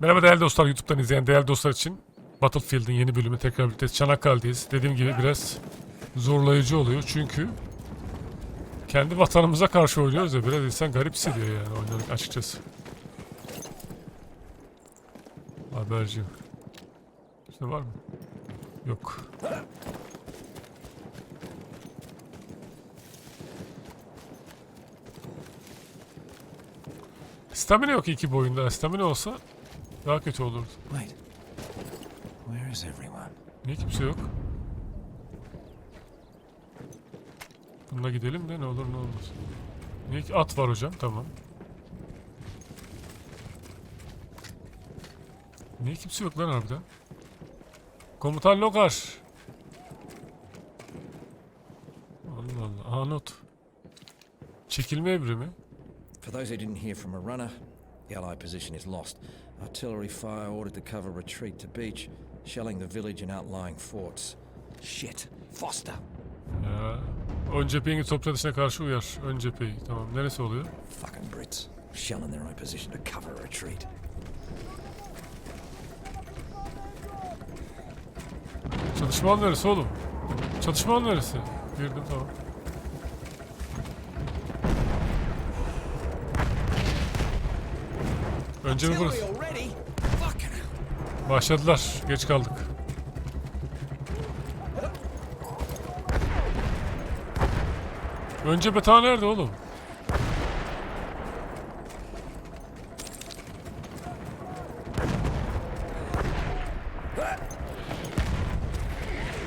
Merhaba değerli dostlar YouTube'dan izleyen değerli dostlar için Battlefield'in yeni bölümü tekrar birlikte Çanakkale'deyiz. Dediğim gibi biraz zorlayıcı oluyor çünkü kendi vatanımıza karşı oynuyoruz ya biraz insan garip hissediyor yani oynamak açıkçası. Haberci. İşte var mı? Yok. Stamina yok iki boyunda. Stamina olsa daha kötü olurdu. Wait. Where is everyone? Niye kimse yok? Bununla gidelim de ne olur ne olmaz. Niye ki at var hocam tamam. Niye kimse yok lan harbiden? Komutan Logar. Allah Allah. Aha not. Çekilme emri mi? For those who didn't hear from a runner, the Allied position is lost. Artillery fire ordered to cover retreat to beach, shelling the village and outlying forts. Shit. Foster. Ya. Ön cepheyi top çatışına karşı uyar. Ön cepheyi. Tamam. Neresi oluyor? Fucking Brits. Shelling their own position to cover a retreat. Çatışma alanı neresi oğlum? Çatışma alanı neresi? Girdim tamam. Önce mi burası? Başladılar. Geç kaldık. Önce beta nerede oğlum?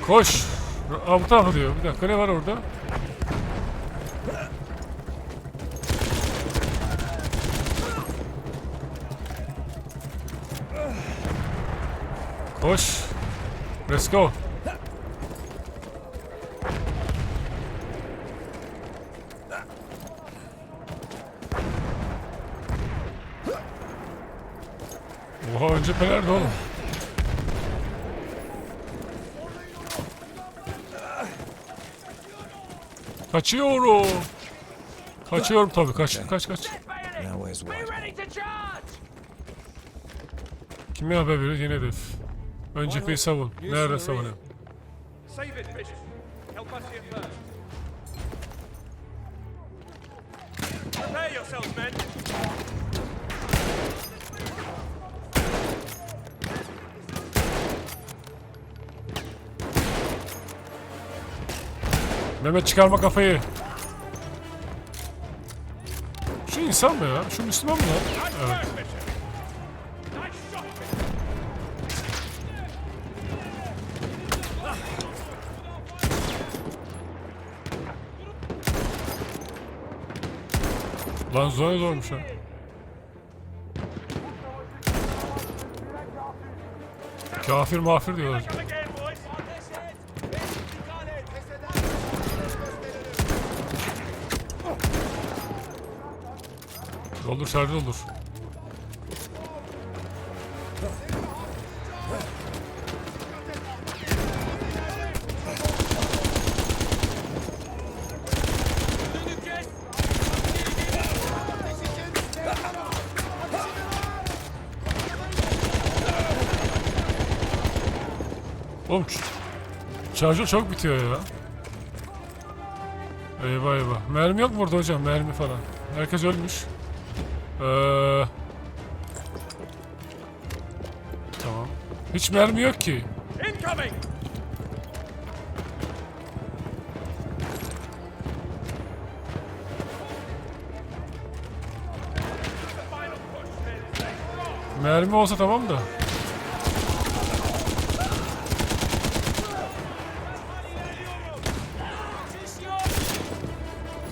Koş. Tarafa diyor. Bir dakika ne var orada? Koş. Let's go. Oha önce nerede oğlum? Kaçıyorum. Kaçıyorum tabii. Kaç kaç kaç. Kime haber veriyor? Yeni hedef. Ön cepheyi savun. Nerede men. Mehmet çıkarma kafayı. Şu insan mı ya? Şu Müslüman mı lan? Evet. Lan zor zormuş ha. Kafir mafir diyorlar. Doldur şarjı doldur. Şarjı çok bitiyor ya. Eyvah eyvah. Mermi yok burada hocam mermi falan. Herkes ölmüş. Ee, tamam. Hiç mermi yok ki. Incoming! Mermi olsa tamam da.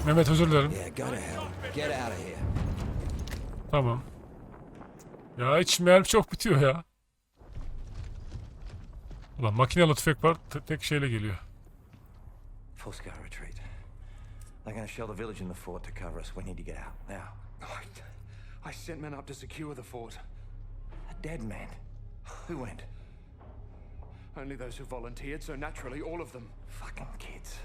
Mehmet özür dilerim. Tamam. Ya hiç mermi çok bitiyor ya. Ulan makinalı tüfek var te- tek şeyle geliyor. Scale retreat. They're gonna shell the village and the fort to cover us. We need to get out now. I, I sent men up to secure the fort. A dead man. Who went? Only those who volunteered, so naturally all of them. Fucking kids.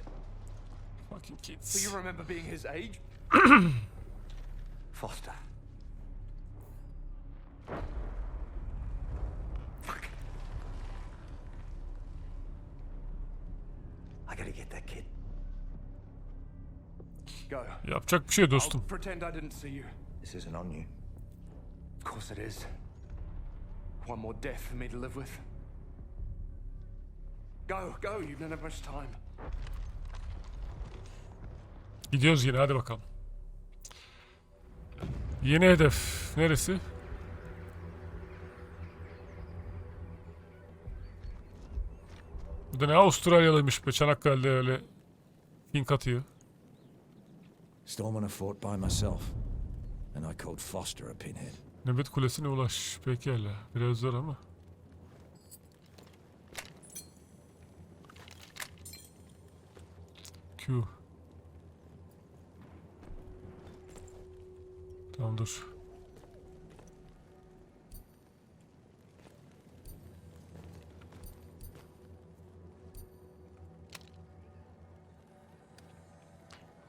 Fucking kids. Do you remember being his age? Foster. Fuck. I gotta get that kid. Go. Yapacak bir şey dostum. I'll pretend I didn't see you. This isn't on you. Of course it is. One more death for me to live with. Go, go, you've never much time. Gidiyoruz yine hadi bakalım. Yeni hedef neresi? Bu da ne Avustralyalıymış be Çanakkale'de öyle fink atıyor. Storming a fort by myself. And I called Foster a pinhead. Nöbet Kulesi'ne ulaş. Pekala. Biraz zor ama. Q. Tamam dur.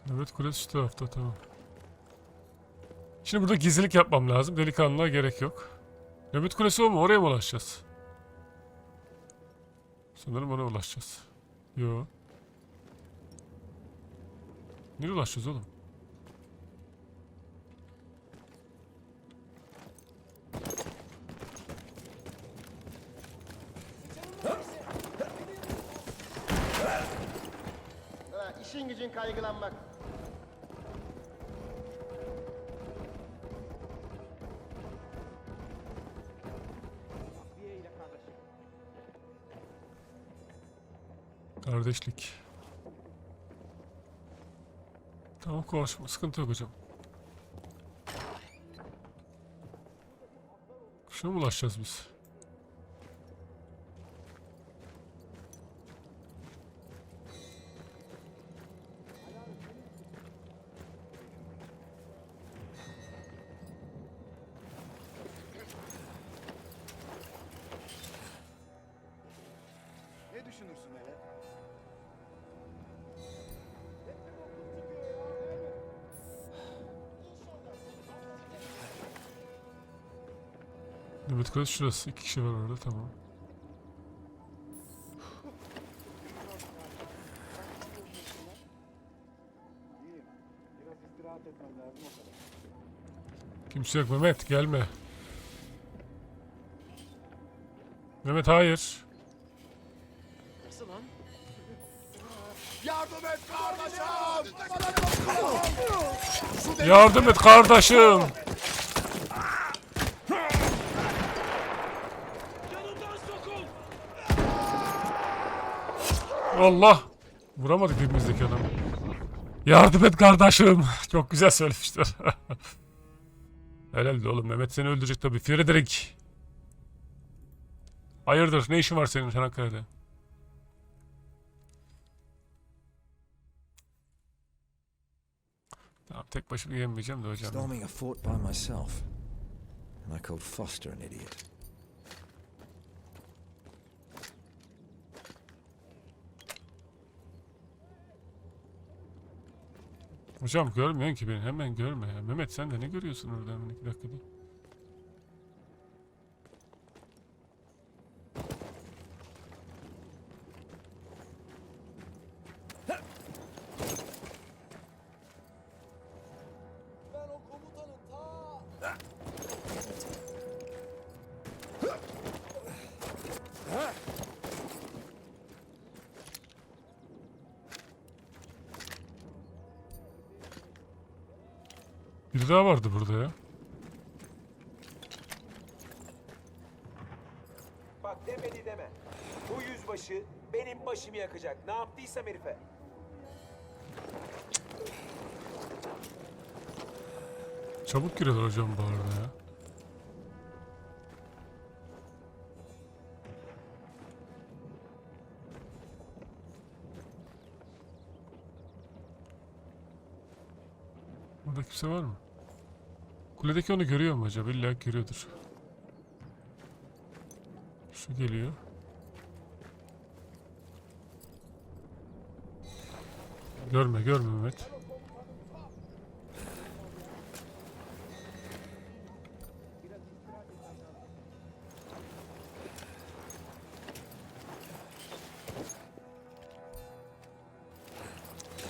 Nöbet Kulesi şu tarafta tamam. Şimdi burada gizlilik yapmam lazım. Delikanlılığa gerek yok. Nöbet Kulesi o mu? Oraya mı ulaşacağız? Sanırım oraya ulaşacağız. Yo. Nereye ulaşacağız oğlum? Ha, işin gücün kaygılanmak. Kardeşlik. Tamam konuşma. Sıkıntı yok hocam. Şuna mı ulaşacağız biz? Kulesi şurası. İki kişi var orada tamam. Kimse yok Mehmet gelme. Mehmet hayır. Yardım et kardeşim! Yardım et kardeşim. Allah. Vuramadık birbirimizdeki adamı. Yardım et kardeşim. Çok güzel söylemişler. Helal de oğlum Mehmet seni öldürecek tabii. Frederick. Hayırdır ne işin var senin Çanakkale'de? Tamam tek başıma yemeyeceğim de hocam. Storming a fort by myself. And I called Foster an idiot. Hocam görmüyorsun ki beni. Hemen görme ya. Mehmet sen de ne görüyorsun orada hemen iki dakikada? Yaptıysam herife. Çabuk giriyorlar hocam bu arada ya. Burada kimse var mı? Kuledeki onu görüyor mu acaba? İlla görüyordur. Şu geliyor. Görme, görme Mehmet.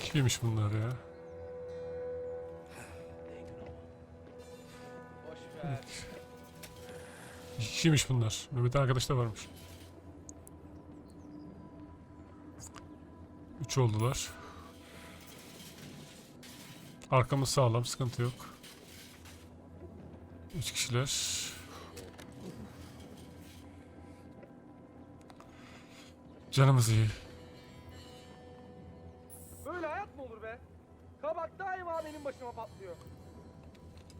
Kimmiş bunlar ya? Kişiymiş bunlar. Mehmet'in arkadaş da varmış. Üç oldular. Arkamız sağlam, sıkıntı yok. Üç kişiler. Canımız iyi. Böyle hayat mı olur be? Kabak daima benim başıma patlıyor.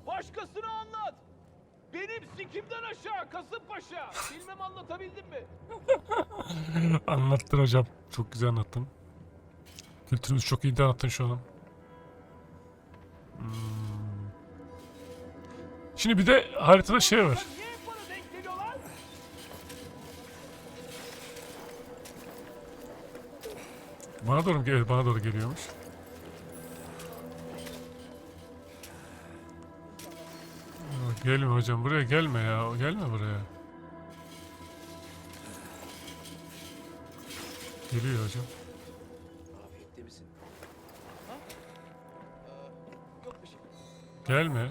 Başkasına anlat. Benim sikimden aşağı Kasımpaşa. Bilmem anlatabildim mi? Anlattın hocam. Çok güzel anlattın. Kültürümüzü çok iyi de anlattın şu an. Şimdi bir de haritada şey var. Bana doğru gel- bana doğru geliyormuş. Gelme hocam buraya gelme ya. Gelme buraya. Geliyor hocam. Gelme.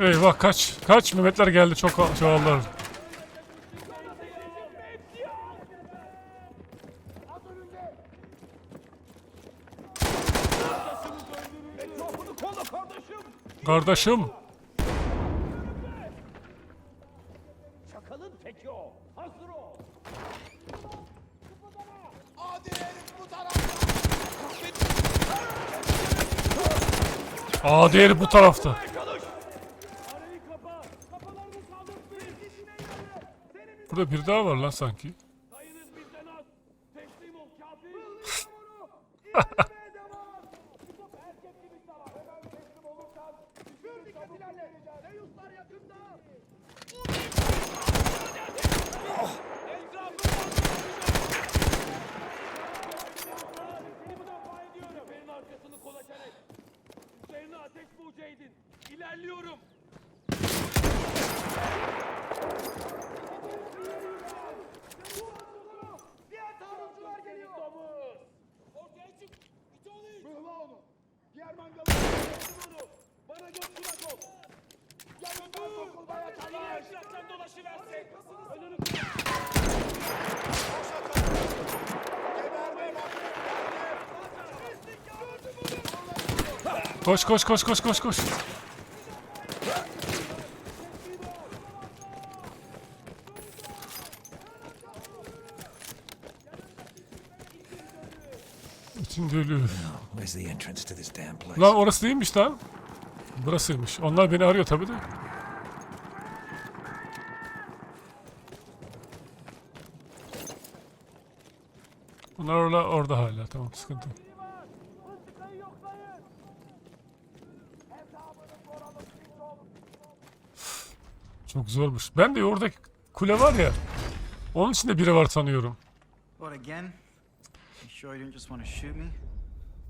Eyvah kaç. Kaç Mehmetler geldi çok çoğaldılar. Kardeşim. Çakalın teki o. Hazır ol. Aa diğeri bu tarafta. Burada bir daha var lan sanki. sayınız bizden az. Teslim ol kafir. İlerlemeye devam. Yusuf erkek gibi savaş. Hemen teslim olursan. Pür dikkat ilerle. Zeuslar yakında. Seni müdafaa ediyorum. Senin arkasını kolaçan et. Üzerine ateş buğacaydın. İlerliyorum. Diğer taarruzcular geliyor. Domuz. Ortaya çık. İt onu. Diğer mangalı onu. Bana göz kulak ol. Gel mangal sokulmaya çalış. etraftan dolaşıversin. Önünü Koş koş koş koş koş koş. İçinde ölü. Where's the entrance to this damn place? Lan orası değilmiş lan. Burasıymış. Onlar beni arıyor tabii de. Bunlar orada, orada hala. Tamam sıkıntı. Çok zormuş. Ben de oradaki kule var ya. Onun içinde biri var sanıyorum. What again? You sure you didn't just want to shoot me?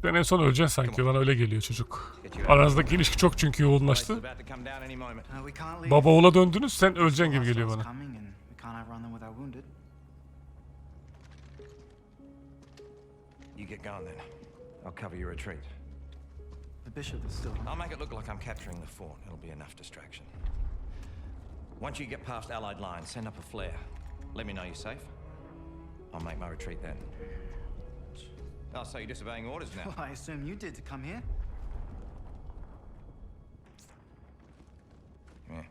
Ben en son öleceksin sanki. Bana öyle geliyor çocuk. Aranızdaki ilişki çok çünkü yoğunlaştı. Uh. Baba oğula döndünüz. Sen öleceksin gibi geliyor bana. coming and we can't outrun them with our wounded. You get going then. I'll cover your retreat. The bishop is still. I'll make it look like I'm capturing the fort. It'll be enough distraction. Once you get past Allied lines, send up a flare. Let me know you're safe. I'll make my retreat then. Oh, so you're disobeying orders now? Well, I assume you did to come here. Yeah.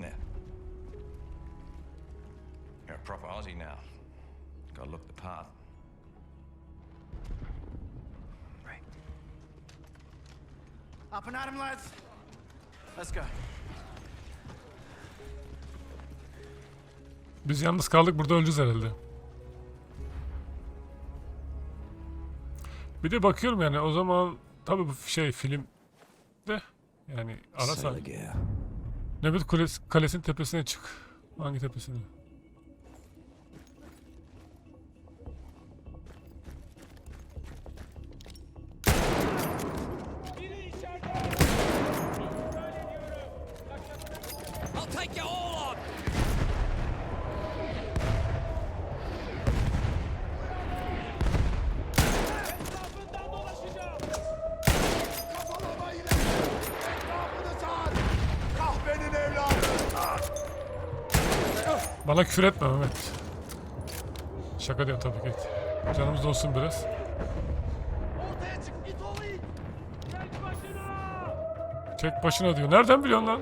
Yeah. You're a proper Aussie now. Gotta look the part. Right. Up and at him, lads. Let's go. Biz yalnız kaldık. Burada öleceğiz herhalde. Bir de bakıyorum yani o zaman tabii bu şey film bekle. Yani ara. Nebet Kulesi, Kalesi'nin tepesine çık. Hangi tepesine? Bana küfür etme Mehmet. Şaka diyorum tabii ki. Canımız olsun biraz. Tek başına diyor. Nereden biliyorsun lan?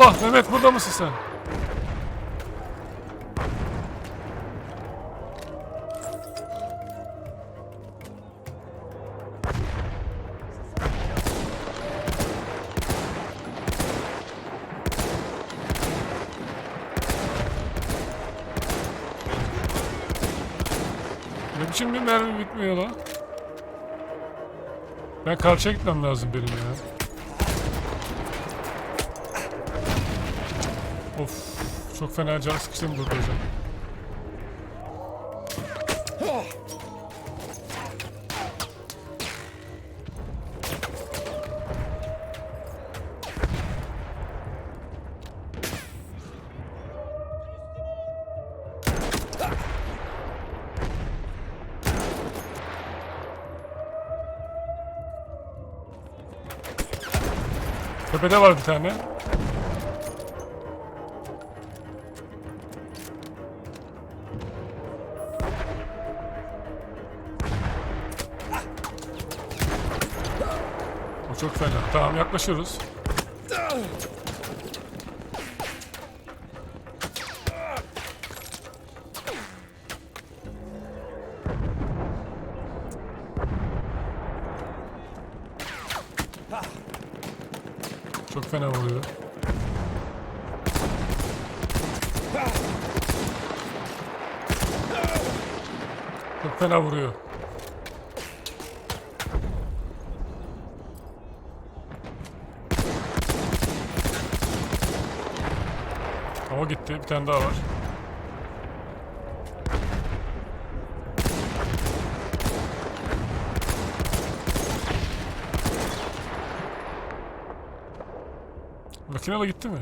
Allah Mehmet burada mısın sen? Ne biçim bir mermi bitmiyor lan? Ben karşıya gitmem lazım benim ya. Çok fena can sıkıştım burada hocam. Tepede var bir tane. Çok fena. Tamam yaklaşıyoruz. Çok fena vuruyor. Çok fena vuruyor. Hava gitti. Bir tane daha var. Makinalı gitti mi?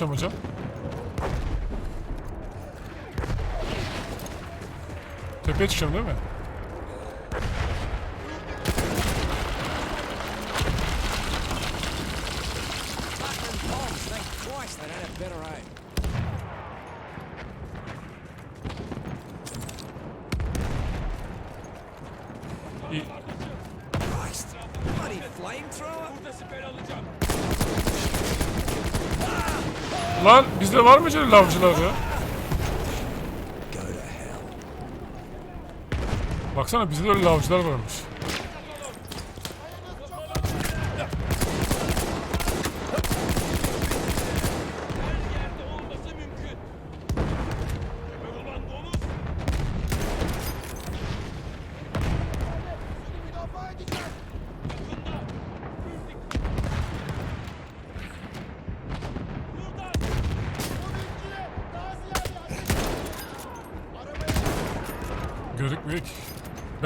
Yapacağım hocam? Tepeye çıkacağım değil mi? Fucking Lan bizde var mı canım lavcılar ya? Baksana bizde de öyle lavcılar varmış.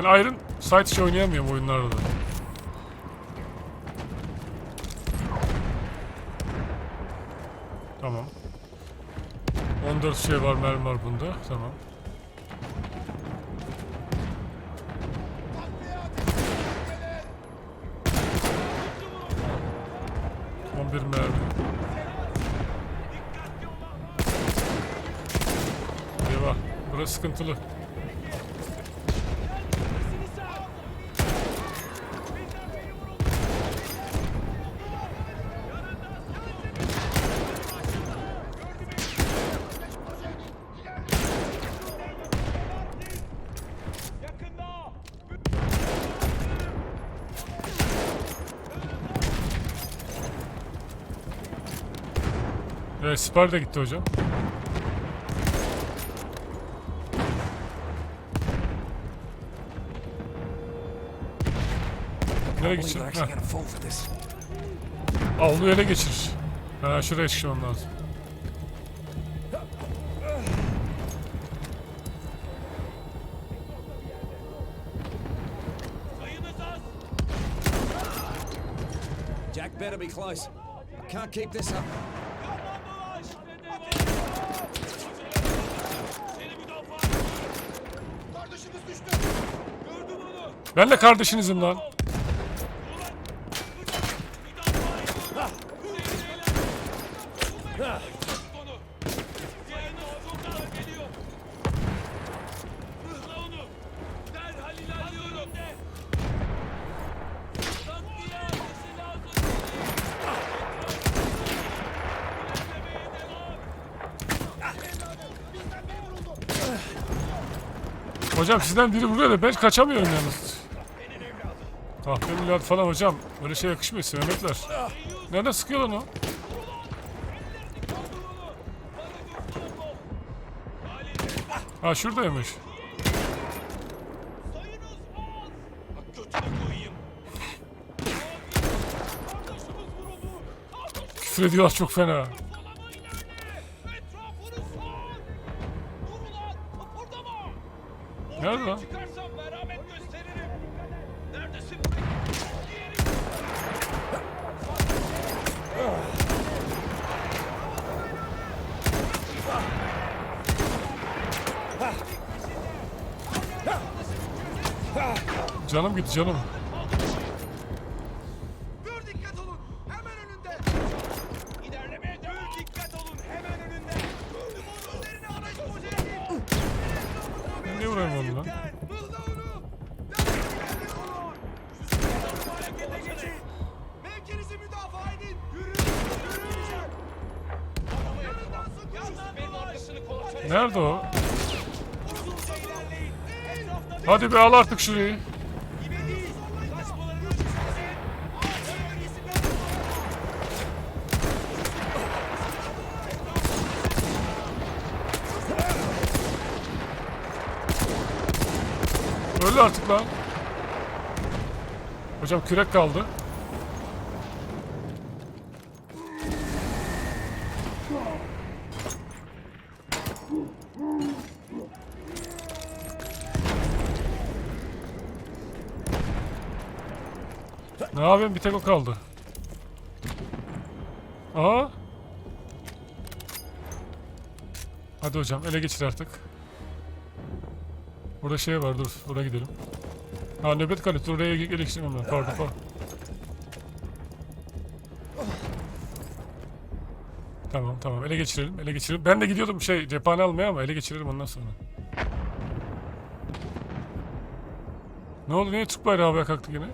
Ben Iron Sight hiç oynayamıyorum oyunlarda. Tamam. 14 şey var mermi var bunda. Tamam. Son bir mermi. Eyvah. Burası sıkıntılı. Siper de gitti hocam. Nereye fall for this. Avluyu ele geçir. Ha şuraya çıkmam lazım. Jack better be close. I can't keep this up. Kandan dolaş. Seni müdafaa Kardeşimiz düştü. Gördüm onu. Ben de kardeşinizim lan. Hocam sizden biri vuruyor da ben kaçamıyorum yalnız. Evladı falan hocam. Öyle şey yakışmıyor size Mehmetler. Nerede sıkıyor lan o? Ha şuradaymış. Küfür ediyorlar çok fena. Canım gitti canım. Dur dikkat olun. Hemen önünde. İlerlemeye devam. Dikkat olun. Hemen önünde. Gördüm onu. Üzerine araç boşayın. Ben niye vuramıyorum onu lan? Hızla onu. Derhal onu. Şu silahları harekete geçin. Mevkinizi müdafaa edin. Yürü. Yürü. Yanından sıkın. Benim arkasını kola Nerede o? Hadi bir al artık şurayı. Hocam kürek kaldı. Ne yapayım bir tek o kaldı. Aa. Hadi hocam ele geçir artık. Burada şey var dur oraya gidelim. Ha nöbet kalesi oraya ge- geliştirmem ben pardon pardon. Tamam tamam ele geçirelim ele geçirelim. Ben de gidiyordum şey cephane almaya ama ele geçirelim ondan sonra. Ne oldu niye Türk bayrağı havaya kalktı yine?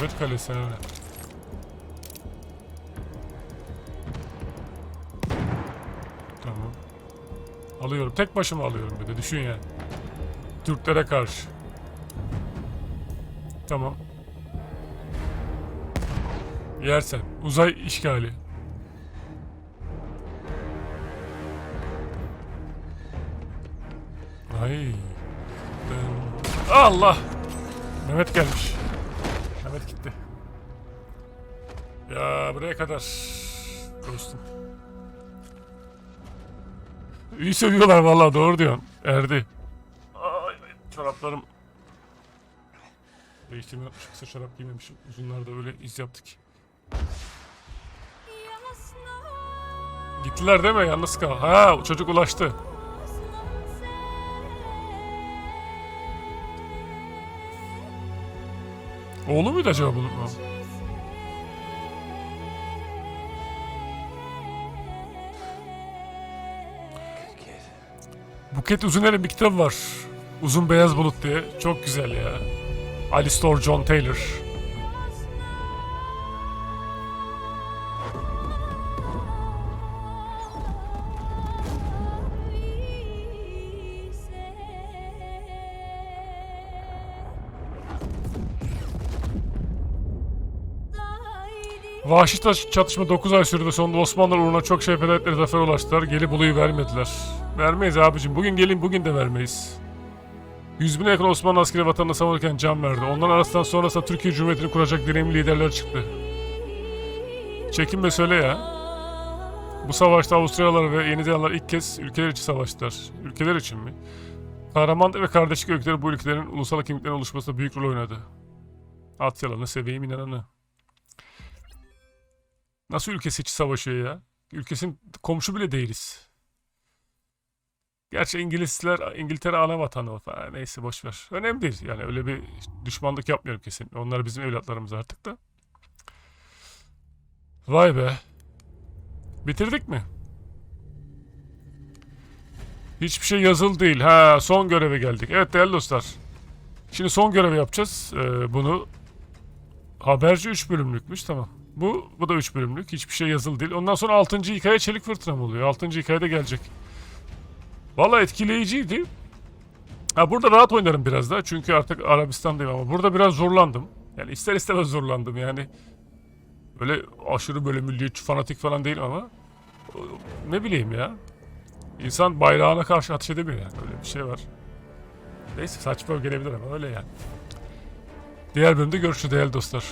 Nöbet kalesi ha. Tamam. Alıyorum. Tek başıma alıyorum bir de. Düşün yani. Türklere karşı. Tamam. Yersen. Uzay işgali. Ay. Allah. Mehmet gelmiş. buraya kadar. Dostum. İyi seviyorlar valla doğru diyorsun. Erdi. Ay, çoraplarım. Değiştirme yapmış kısa çorap giymemişim. Uzunlarda öyle iz yaptık. Gittiler değil mi? Yalnız kal. Ha çocuk ulaştı. Oğlu muydu acaba bunun? Buket Uzuner'in bir kitabı var. Uzun Beyaz Bulut diye. Çok güzel ya. Alistair John Taylor. Vahşi çatışma 9 ay sürdü. Sonunda Osmanlılar uğruna çok şey feda ettiler, zafer ulaştılar. Geli buluyu vermediler. Vermeyiz abicim. Bugün gelin bugün de vermeyiz. Yüz bine yakın Osmanlı askeri vatanını savunurken can verdi. Onların arasından sonrasında Türkiye Cumhuriyeti'ni kuracak deneyimli liderler çıktı. Çekinme söyle ya. Bu savaşta Avusturyalılar ve Yeni Zelandalılar ilk kez ülkeler için savaştılar. Ülkeler için mi? Kahramanlık ve kardeşlik öyküleri bu ülkelerin ulusal kimliklerin oluşmasında büyük rol oynadı. At yalanı seveyim inananı. Nasıl ülkesi içi savaşıyor ya? Ülkesinin komşu bile değiliz. Gerçi İngilizler, İngiltere ana vatanı falan. Neyse boş ver. Önemli değil. Yani öyle bir düşmanlık yapmıyorum kesin. Onlar bizim evlatlarımız artık da. Vay be. Bitirdik mi? Hiçbir şey yazılı değil. Ha son göreve geldik. Evet değerli dostlar. Şimdi son görevi yapacağız. Ee, bunu haberci 3 bölümlükmüş tamam. Bu bu da 3 bölümlük. Hiçbir şey yazılı değil. Ondan sonra 6. hikaye çelik fırtına mı oluyor? 6. hikayede gelecek. Valla etkileyiciydi. Ha burada rahat oynarım biraz daha. Çünkü artık Arabistan'dayım ama burada biraz zorlandım. Yani ister istemez zorlandım yani. Böyle aşırı böyle milliyetçi fanatik falan değil ama o, ne bileyim ya. İnsan bayrağına karşı ateş edemiyor yani. Öyle bir şey var. Neyse saçma gelebilir ama öyle yani. Diğer bölümde görüşürüz değerli dostlar.